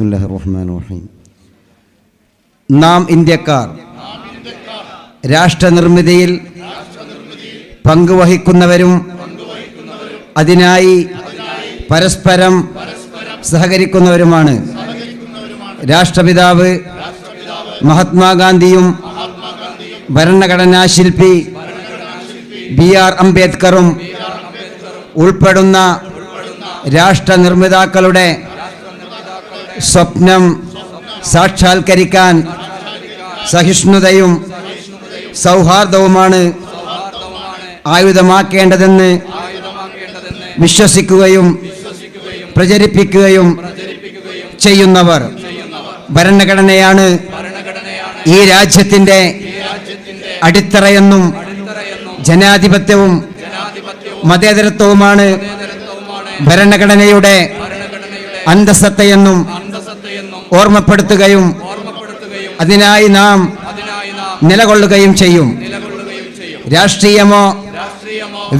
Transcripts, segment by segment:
ബിസ്മില്ലാഹി റഹ്മാൻ റഹീം നാം ഇന്ത്യക്കാർ രാഷ്ട്രനിർമ്മിതിയിൽ പങ്കുവഹിക്കുന്നവരും അതിനായി പരസ്പരം സഹകരിക്കുന്നവരുമാണ് രാഷ്ട്രപിതാവ് മഹാത്മാഗാന്ധിയും ഭരണഘടനാ ശില്പി ബി ആർ അംബേദ്കറും ഉൾപ്പെടുന്ന രാഷ്ട്രനിർമ്മിതാക്കളുടെ സ്വപ്നം സാക്ഷാത്കരിക്കാൻ സഹിഷ്ണുതയും സൗഹാർദ്ദവുമാണ് ആയുധമാക്കേണ്ടതെന്ന് വിശ്വസിക്കുകയും പ്രചരിപ്പിക്കുകയും ചെയ്യുന്നവർ ഭരണഘടനയാണ് ഈ രാജ്യത്തിന്റെ അടിത്തറയെന്നും ജനാധിപത്യവും മതേതരത്വവുമാണ് ഭരണഘടനയുടെ അന്തസത്തയെന്നും ഓർമ്മപ്പെടുത്തുകയും അതിനായി നാം നിലകൊള്ളുകയും ചെയ്യും. രാഷ്ട്രീയമോ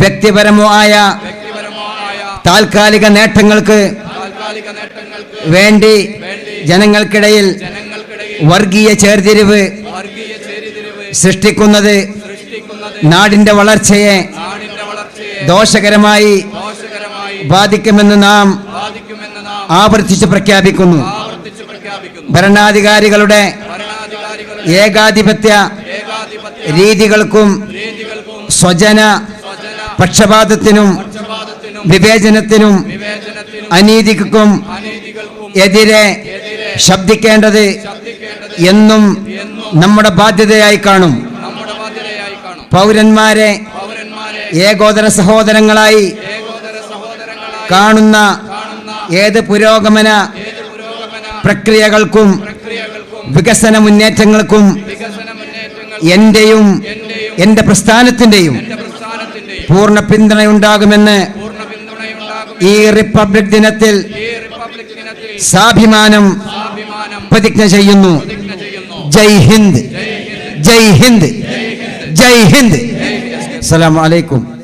വ്യക്തിപരമോ ആയ താൽക്കാലിക നേട്ടങ്ങൾക്ക് വേണ്ടി ജനങ്ങൾക്കിടയിൽ വർഗീയ ചേർതിരിവ് സൃഷ്ടിക്കുന്നത് നാടിന്റെ വളർച്ചയെ ദോഷകരമായി ബാധിക്കുമെന്ന് നാം ആവർത്തിച്ച് പ്രഖ്യാപിക്കുന്നു. ഭരണാധികാരികളുടെ ഏകാധിപത്യ രീതികൾക്കും സ്വജന പക്ഷപാതത്തിനും വിവേചനത്തിനും അനീതിക്കും എതിരെ ശബ്ദിക്കേണ്ടത് എന്നും നമ്മുടെ ബാധ്യതയായി കാണും. പൗരന്മാരെ ഏകോദര സഹോദരങ്ങളായി കാണുന്ന ഏത് പുരോഗമന പ്രക്രിയകൾക്കും വികസന മുന്നേറ്റങ്ങൾക്കും എന്റെയും എന്റെ പ്രസ്ഥാനത്തിന്റെയും പൂർണ പിന്തുണയുണ്ടാകുമെന്ന് ഈ റിപ്പബ്ലിക് ദിനത്തിൽ സാഭിമാനം പ്രതിജ്ഞ ചെയ്യുന്നു. ജയ് ഹിന്ദ്. ജയ് ഹിന്ദ്. ജയ് ഹിന്ദ്. അസ്സലാമു അലൈക്കും.